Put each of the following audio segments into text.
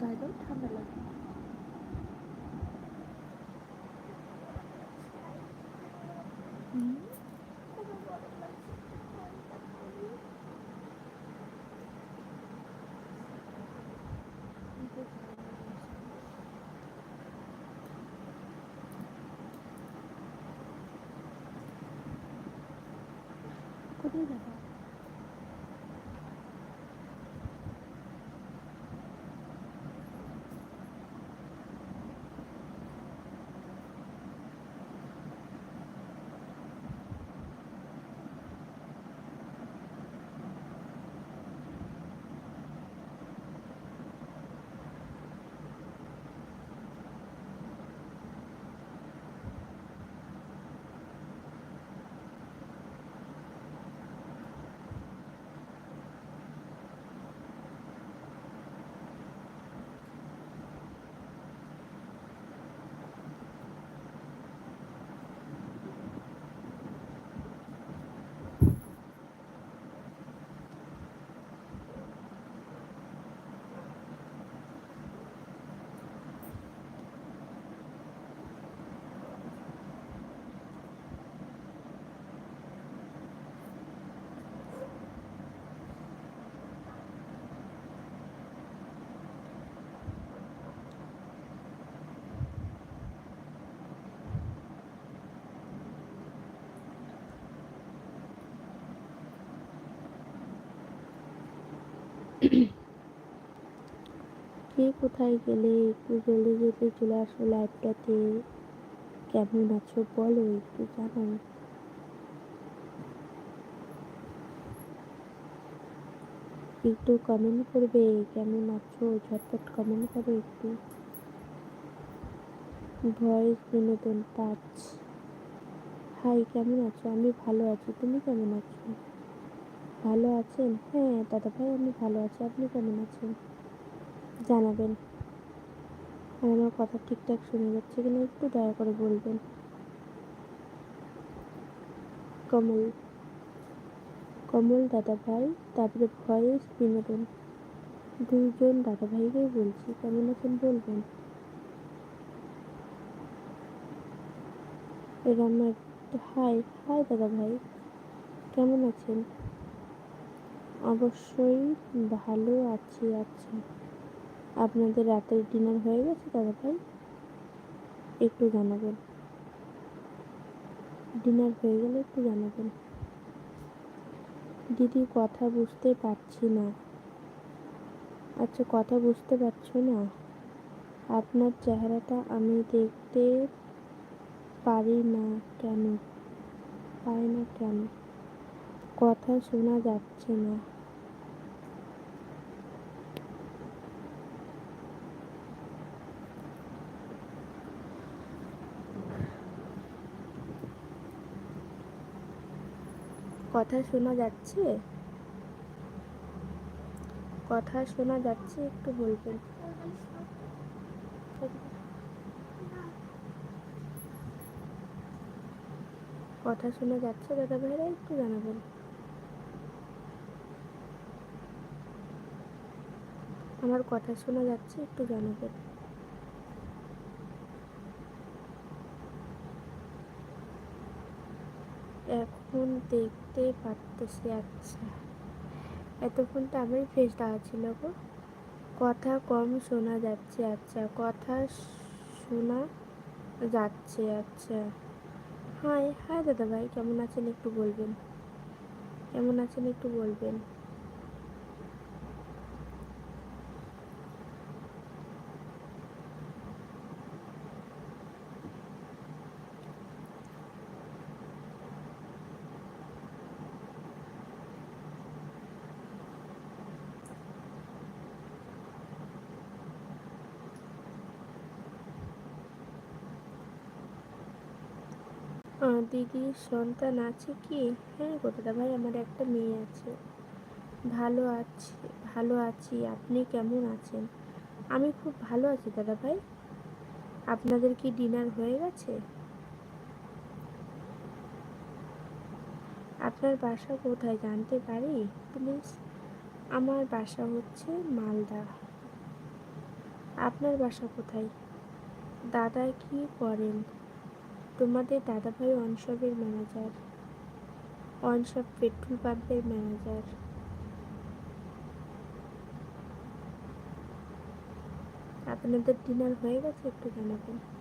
গায়ে ঠান্ডা লাগে। কোথায় যাবা কে কোথায় গেলে, একটু জলদি জলদি চলে আসো লাইভটাতে। কেমন আছো বলো একটু জানাও একটু কমেন্ট করবে, কেমন আছো? ঝটপট কমেন্ট করো একটু। ভয়েস বিনোদন পাঁচ হাই কেমন আছো? আমি ভালো আছি। তুমি কেমন আছো? ভালো আছেন? হ্যাঁ দাদা ভাই আমি ভালো আছি। আপনি কেমন আছেন? জানাবেন। আর আমার কথা ঠিকঠাক শোনা যাচ্ছে কিনা একটু দয়া করে বলবেন। কমল কমল দাদা ভাই তারপরে ভয়েস বিনোদন। দুজন দাদা ভাইকেই বলছি, কেমন আছেন বলবেন? এরা আমার হাই হাই দাদা ভাই কেমন আছেন? অবশ্যই ভালো আছি আচ্ছা। আপনাদের রাতের ডিনার হয়ে গেছে দাদা ভাই একটু জানাবেন। ডিনার হয়ে গেলে একটু জানাবেন। দিদি, কথা বুঝতে পারছি না। আচ্ছা কথা বুঝতে পারছ না? আপনার চেহারাটা আমি দেখতে পারি না কেন? পাই না কেন? কথা শোনা যাচ্ছে না। কথা শোনা যাচ্ছে? কথা শোনা যাচ্ছে, একটু বলবেন। কথা শোনা যাচ্ছে, দাদা ভাইরা, একটু জানাবেন। আমার কথা শোনা যাচ্ছে, একটু জানাবেন। এখন দেখতে পারতেছি আচ্ছা। এতক্ষণ তো আমার ফেস দেওয়া ছিল গো। কথা কম শোনা যাচ্ছে আচ্ছা। কথা শোনা যাচ্ছে আচ্ছা। হাই হাই দাদা ভাই কেমন আছেন একটু বলবেন? কেমন আছেন একটু বলবেন? দিদির সন্তান আছে কি? হ্যাঁ গো দাদা ভাই, আমার একটা মেয়ে আছে। ভালো আছি ভালো আছি। আপনি কেমন আছেন? আমি খুব ভালো আছি দাদা ভাই। আপনাদের কি ডিনার হয়ে গেছে? আপনার বাসা কোথায় জানতে পারি? প্লিজ। আমার বাসা হচ্ছে মালদা। আপনার বাসা কোথায়? দাদা কি করেন? তোমাদের দাদাভাই অনসবের ম্যানেজার। অনসব পেট্রোল পাম্পের ম্যানেজার। আপনাদের ডিনার হয়ে গেছে একটু জানাবেন।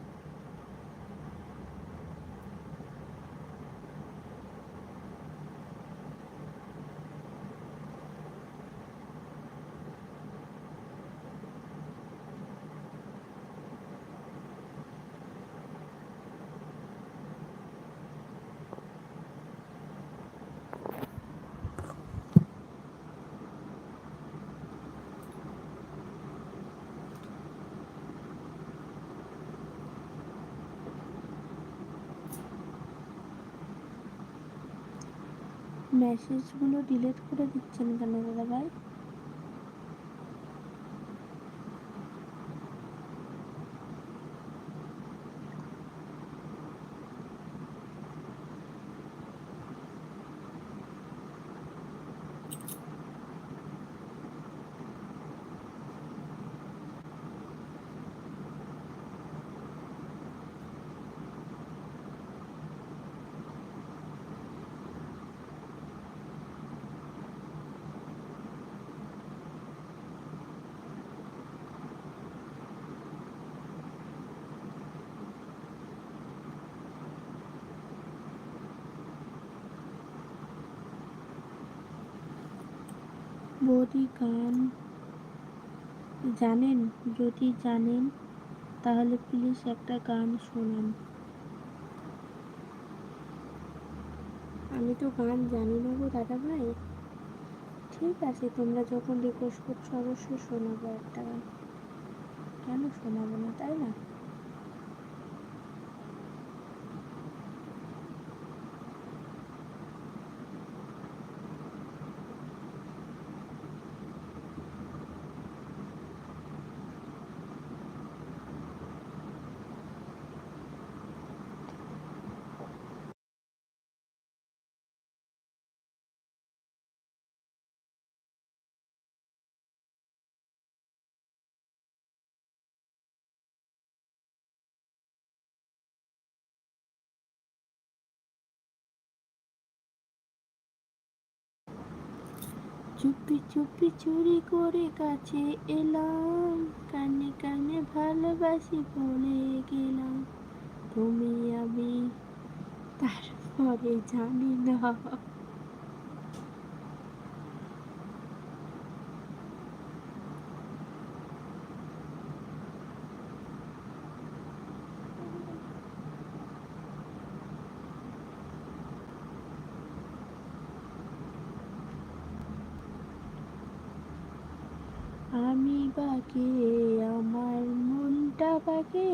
মেসেজগুলো ডিলিট করে দিচ্ছেন কেন দাদা বৌদি গান জানেন, যদি জানেন, তাহলে প্লিজ একটা গান শোনান। আমি তো গান জানি না গো দাদা ভাই ঠিক আছে, তোমরা যখন রিকোয়েস্ট করছ অবশ্যই শোনাবো একটা। গান কেন শোনাবো না, তাই না? চুপি চুপি চুরি করে কাছে এলাম। কানে কানে ভালোবাসি বলে গেলাম। তুমি আমি তারপরে জানি না। বাকে আমার মনটা বাকে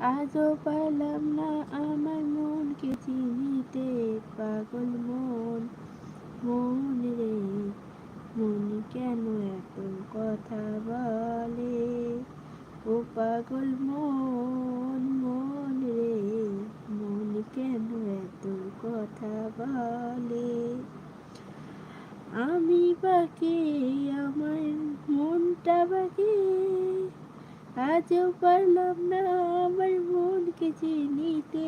আজও পারলাম না আমার মনকে চিনিতে। পাগল মন মন রে, মন কেন এত কথা বলে? ও পাগল মন মন রে, মন কেন এত কথা বলে? আমি বাকি আমার মনটা বাকি আজও পারলাম না আমার মনকে চিনিতে।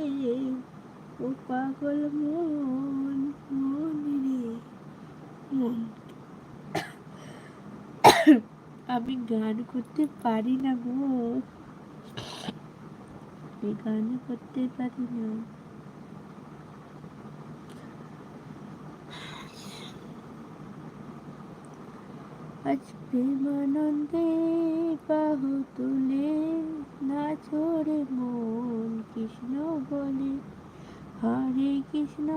ও পাগল মন মন রে, মন। আমি গান করতে পারি না গো। আমি গান করতে পারি না। আজ প্রেমানন্দে বাহু তুলে না ছোড়ে মন কৃষ্ণ বলে। হরে কৃষ্ণ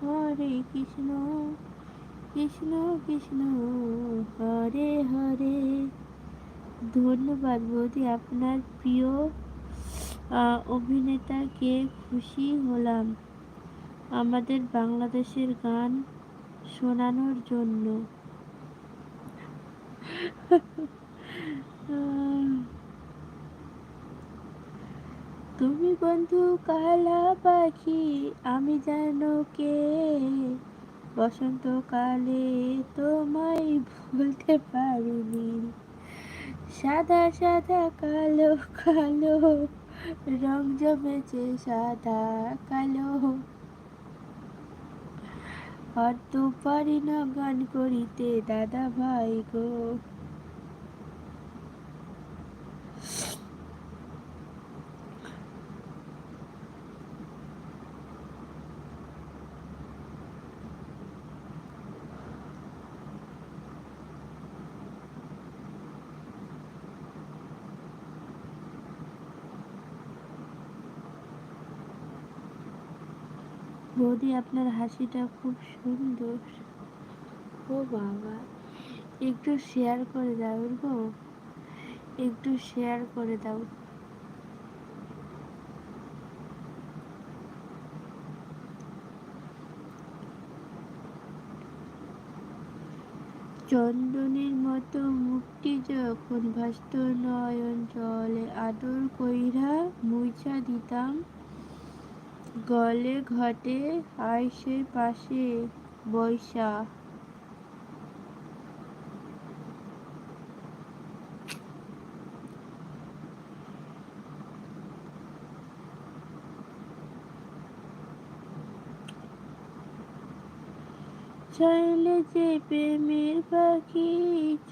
হরে কৃষ্ণ কৃষ্ণ কৃষ্ণ, হরে হরে। ধন্যবাদ বৌদি আপনার প্রিয় অভিনেতাকে খুশি হলাম আমাদের বাংলাদেশের গান শোনানোর জন্য। তুমি বন্ধু কালা পাখি, আমি যেন কে? বসন্তকালে তোমায় ভুলতে পারিনি। সাদা সাদা, কালো কালো, রং জমেছে সাদা, কালো। আর তো পারি না গান করিতে দাদা ভাই গো। বৌদি আপনার হাসিটা খুব সুন্দর ও বাবা, একটু শেয়ার করে দাও গো, একটু শেয়ার করে দাও। চন্দনের মতো মুক্তি যখন ভাস্ত নয়ন জলে আদর কইরা মুইছা দিতাম গলে ঘটে আইসে পাশে বৈশা। চাইলে যে প্রেমের পাখি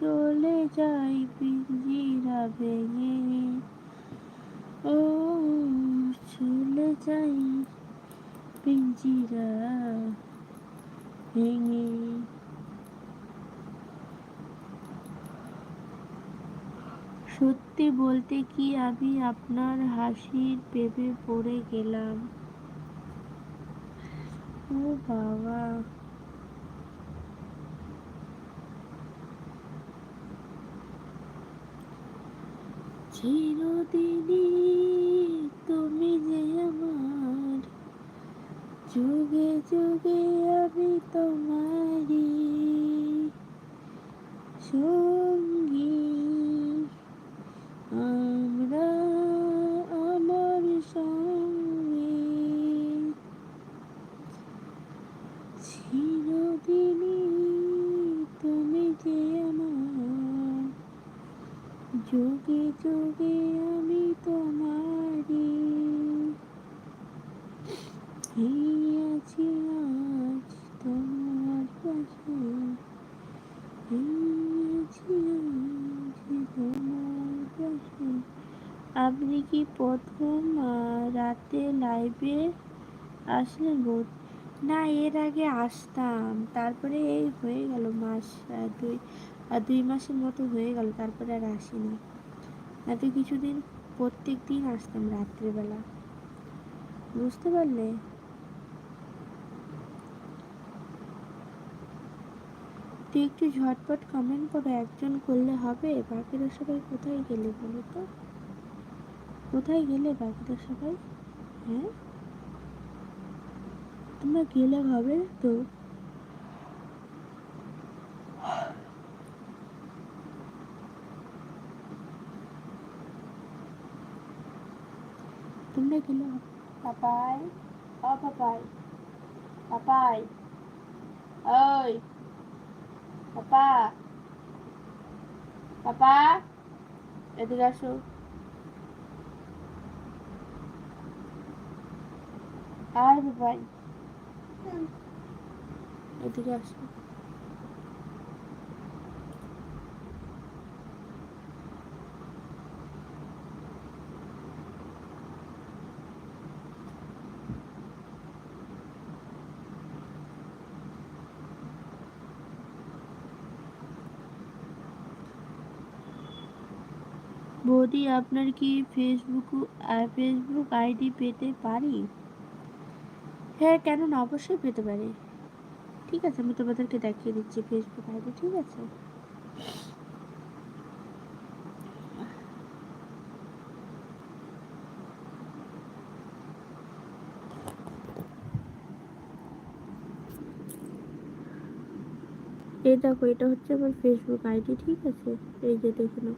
চলে যাই পিঞ্জিরা ভেঙে। ও যাই পিঞ্জিরা ভেঙে সত্যি বলতে কি আমি আপনার হাসির প্রেমে পড়ে গেলাম? ও বাবা। চিরদিনই তুমি যে আমার। যুগে যুগে আমি তোমারি সঙ্গী আমরা আমার সঙ্গী চিরদিনই তুমি যে আমার যুগে যুগে আমি তোমারি এই আছি আজ তোমার পাশে এই আছি আজ তোমার পাশে আপনি কি প্রথম রাতে লাইভে আসলেন বোধ না, এর আগে আসতাম। তারপরে এই হয়ে গেল মাস দুই দুই মাসের মতো হয়ে গেল, তারপরে আর আসি না না তো কিছুদিন প্রত্যেক দিন আসতাম রাত্রেবেলা। বুঝতে পারলে? তুই একটু ঝটপট কমেন্ট করো, একজন করলে হবে? বাকিরা সবাই কোথায় গেলে বলো তো? কোথায় গেলে বাকিরা সবাই? হ্যাঁ? তোমরা গেলে হবে তো? তোমরা গেলে পাপাই, ও পাপাই পাপাই, ওই, পাপা পাপা, এদিকে আসো। আর পাপাই এদিকে আসো বৌদি আপনার কি ফেসবুক ফেসবুক আইডি পেতে পারি হ্যাঁ কেন না অবশ্যই পেতে পারি। ঠিক আছে, আমি তোমাদেরকে দেখিয়ে দিচ্ছি ফেসবুক আইডি, ঠিক আছে? এই দেখো, এটা হচ্ছে আমার ফেসবুক আইডি, ঠিক আছে? এই যে দেখে নাও।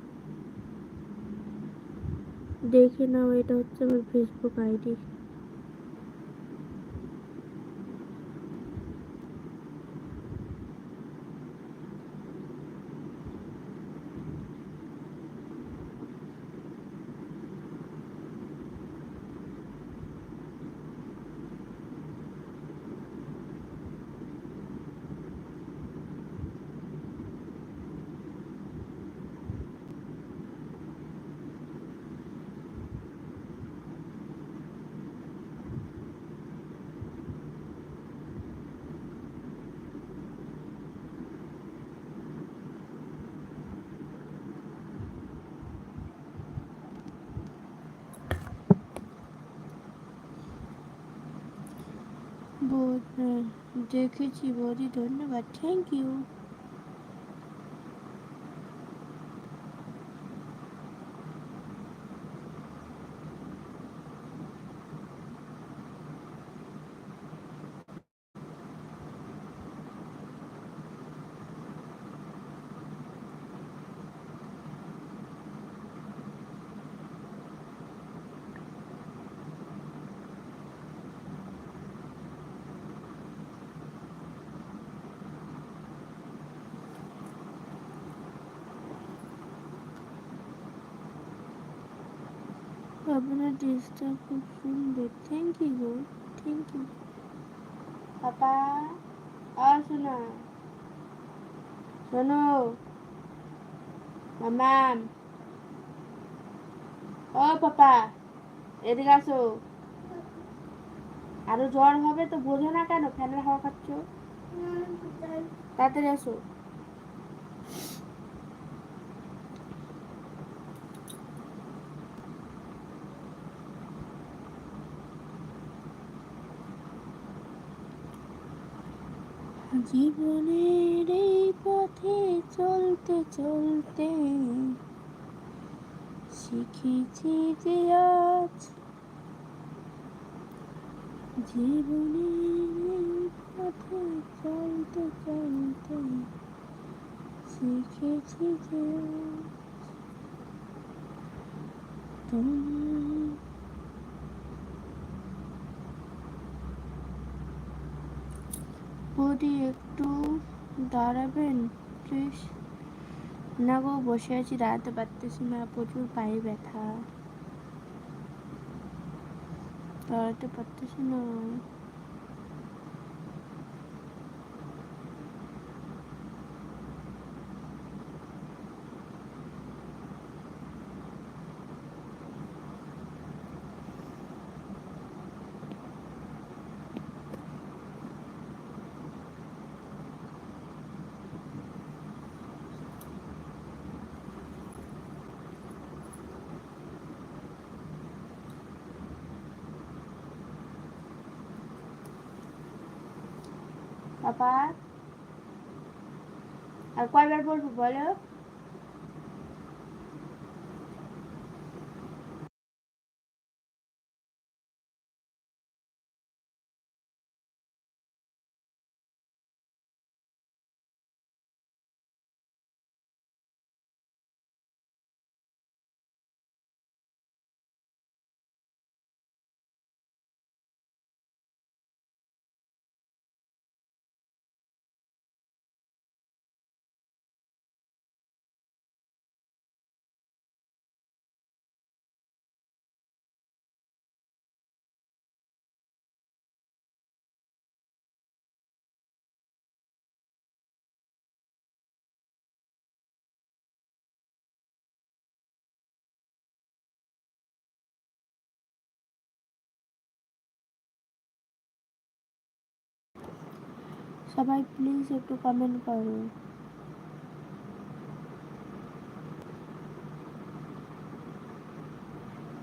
দেখে নাও, এটা হচ্ছে আমার ফেসবুক আইডি বোধ হ্যাঁ, দেখেছি বৌদি ধন্যবাদ থ্যাংক ইউ আপনার ড্রেসটা খুব সুন্দর থ্যাংক ইউ গো থ্যাংক ইউ পাপা আ শোনা। শোনো। মামাম ও পাপা, এদিকে আসো। আরও জ্বর হবে তো বোঝো না কেন? ফ্যানের হাওয়া খাচ্ছ? তাড়াতাড়ি আসো। জীবনের এই পথে চলতে চলতে শিখেছি যে আজ জীবনের এই পথে চলতে চলতে শিখেছি যে আজ। তোমার বৌদি একটু দাঁড়াবেন প্লিজ না গো, বসে আছি, দাঁড়াতে পারতেছি না, প্রচুর পায়ে ব্যথা। দাঁড়াতে পারতেছি না। পাপা আর কয়বার বলব বলো সবাই প্লিজ একটু কমেন্ট করো।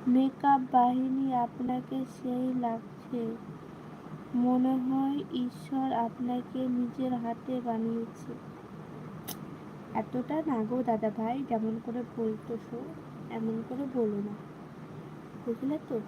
মেকআপ বাহিনী আপনাকে সেই লাগছে। মনে হয় ঈশ্বর আপনাকে নিজের হাতে বানিয়েছে। এতটা না গো দাদা ভাই, যেমন করে বলতেছো, এমন করে বলো না। বুঝলে তো?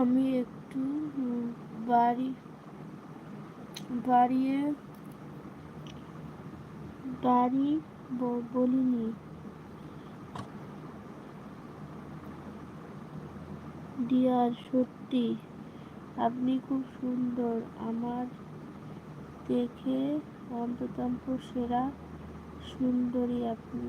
আমি একটু বাড়ি, বাড়িয়ে বাড়ি বলিনি। ডিয়ার, সত্যি, আপনি খুব সুন্দর। আমার দেখে অন্ততম্প সেরা সুন্দরী আপনি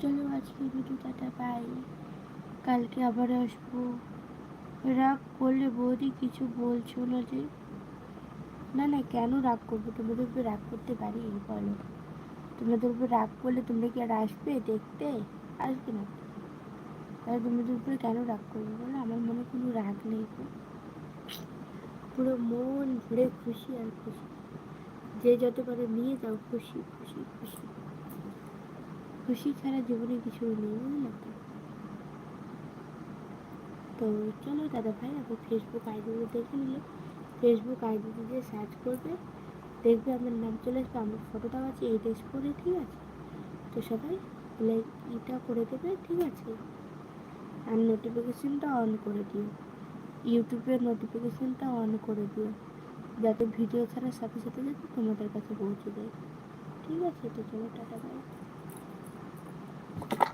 চলো আজকে ভিডিওটা পাই কালকে আবার আসব। রাগ করলে বৌদি, কিছু বলছো না যে? না না, কেন রাগ করব? তোমাদের উপরে রাগ করতে পারি বলো। তোমাদের উপরে রাগ করলে তোমরা কি আর আসবে দেখতে? আসবে না। তাহলে তোমাদের উপরে কেন রাগ করব বলো? আমার মনে কোনো রাগ নেই। পুরো মন ভরে খুশি আর খুশি। যে যত পারে নিয়ে যাও, খুশি খুশি খুশি। খুশি ছাড়া জীবনে কিছু নেই, বুঝলে তো? চলো দাদা ভাই আপনি ফেসবুক আইডিগুলো দেখে নিলে। ফেসবুক আইডিতে দিয়ে সার্চ করবে, দেখবে আমার নাম চলে আসবে, আমার ফটোটাও আছে, এই ড্রেস পরে, ঠিক আছে? তো সবাই লাইক এটা করে দেবে, ঠিক আছে? আর নোটিফিকেশনটা অন করে দিও। ইউটিউবের নোটিফিকেশানটা অন করে দিও। যাতে ভিডিও ছাড়ার সাথে সাথে যাতে তোমাদের কাছে পৌঁছে যায়। ঠিক আছে, তো চলো, টাটা বাই Thank you.